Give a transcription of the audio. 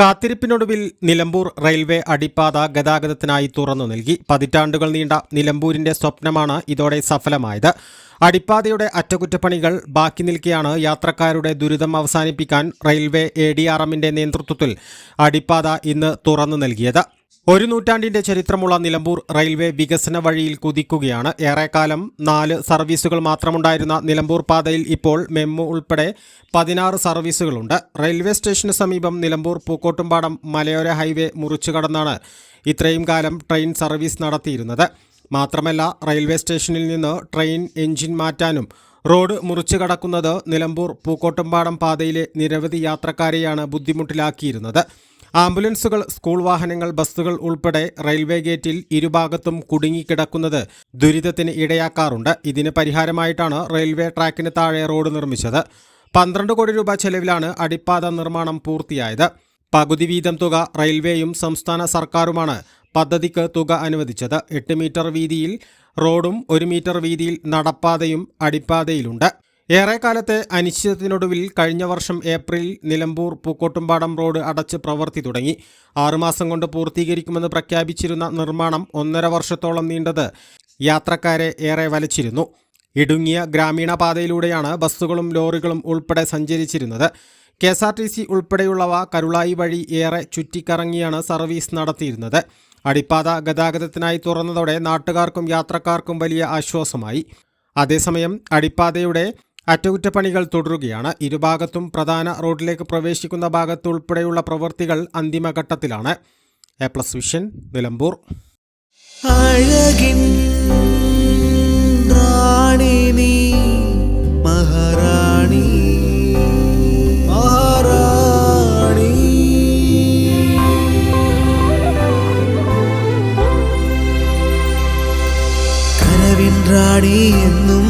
കാത്തിരിപ്പിനൊടുവിൽ Nilambur railway അടിപ്പാത ഗതാഗതത്തിനായി തുറന്നു നൽകി. പതിറ്റാണ്ടുകൾ നീണ്ട നിലമ്പൂരിന്റെ സ്വപ്നമാണ് ഇതോടെ സഫലമായത്. അടിപ്പാതയുടെ അറ്റകുറ്റപ്പണികൾ ബാക്കി നിൽക്കെയാണ് യാത്രക്കാരുടെ ദുരിതം അവസാനിപ്പിക്കാൻ റെയിൽവേ എ ഡി ആർ എമ്മിന്റെ നേതൃത്വത്തിൽ അടിപ്പാത ഇന്ന് തുറന്നു നൽകിയത്. ഒരു നൂറ്റാണ്ടിന്റെ ചരിത്രമുള്ള നിലമ്പൂർ റെയിൽവേ വികസന വഴിയിൽ കുതിക്കുകയാണ്. ഏറെക്കാലം നാല് സർവീസുകൾ മാത്രമുണ്ടായിരുന്ന നിലമ്പൂർ പാതയിൽ ഇപ്പോൾ മെമ്മു ഉൾപ്പെടെ പതിനാറ് സർവീസുകളുണ്ട്. റെയിൽവേ സ്റ്റേഷന് സമീപം നിലമ്പൂർ പൂക്കോട്ടുംപാടം മലയോര ഹൈവേ മുറിച്ചു കടന്നാണ് ഇത്രയും കാലം ട്രെയിൻ സർവീസ് നടത്തിയിരുന്നത്. മാത്രമല്ല റെയിൽവേ സ്റ്റേഷനിൽ നിന്ന് ട്രെയിൻ എഞ്ചിൻ മാറ്റാനും റോഡ് മുറിച്ചു കടക്കുന്നത് നിലമ്പൂർ പൂക്കോട്ടുംപാടം പാതയിലെ നിരവധി യാത്രക്കാരെയാണ് ബുദ്ധിമുട്ടിലാക്കിയിരുന്നത്. ആംബുലൻസുകൾ സ്കൂൾ വാഹനങ്ങൾ ബസ്സുകൾ ഉൾപ്പെടെ റെയിൽവേ ഗേറ്റിൽ ഇരുഭാഗത്തും കുടുങ്ങിക്കിടക്കുന്നത് ദുരിതത്തിന് ഇടയാക്കാറുണ്ട്. ഇതിന് പരിഹാരമായിട്ടാണ് റെയിൽവേ ട്രാക്കിന് താഴെ റോഡ് നിർമ്മിച്ചത്. പന്ത്രണ്ട് കോടി രൂപ ചെലവിലാണ് അടിപ്പാത നിർമ്മാണം പൂർത്തിയായത്. പകുതി വീതം തുക റെയിൽവേയും സംസ്ഥാന സർക്കാരുമാണ് പദ്ധതിക്ക് തുക അനുവദിച്ചത് എട്ട് മീറ്റർ വീതിയിൽ റോഡും ഒരു മീറ്റർ വീതിയിൽ നടപ്പാതയും അടിപ്പാതയിലുണ്ട്. ഏറെക്കാലത്തെ അനിശ്ചിതത്തിനൊടുവിൽ കഴിഞ്ഞ വർഷം ഏപ്രിലിൽ നിലമ്പൂർ പൂക്കോട്ടുംപാടം റോഡ് അടച്ച് പ്രവൃത്തി തുടങ്ങി. ആറുമാസം കൊണ്ട് പൂർത്തീകരിക്കുമെന്ന് പ്രഖ്യാപിച്ചിരുന്ന നിർമ്മാണം ഒന്നര വർഷത്തോളം നീണ്ടത് യാത്രക്കാരെ ഏറെ വലച്ചിരുന്നു. ഇടുങ്ങിയ ഗ്രാമീണ പാതയിലൂടെയാണ് ബസ്സുകളും ലോറികളും ഉൾപ്പെടെ സഞ്ചരിച്ചിരുന്നത്. K S R T C ഉൾപ്പെടെയുള്ളവ കരുളായി വഴി ഏറെ ചുറ്റിക്കറങ്ങിയാണ് സർവീസ് നടത്തിയിരുന്നത്. അടിപ്പാത ഗതാഗതത്തിനായി തുറന്നതോടെ നാട്ടുകാർക്കും യാത്രക്കാർക്കും വലിയ ആശ്വാസമായി. അതേസമയം അടിപ്പാതയുടെ അറ്റകുറ്റപ്പണികൾ തുടരുകയാണ്. ഇരുഭാഗത്തും പ്രധാന റോഡിലേക്ക് പ്രവേശിക്കുന്ന ഭാഗത്ത് ഉൾപ്പെടെയുള്ള പ്രവൃത്തികൾ അന്തിമഘട്ടത്തിലാണ്. A plus vision Nilambur. കനവിൻ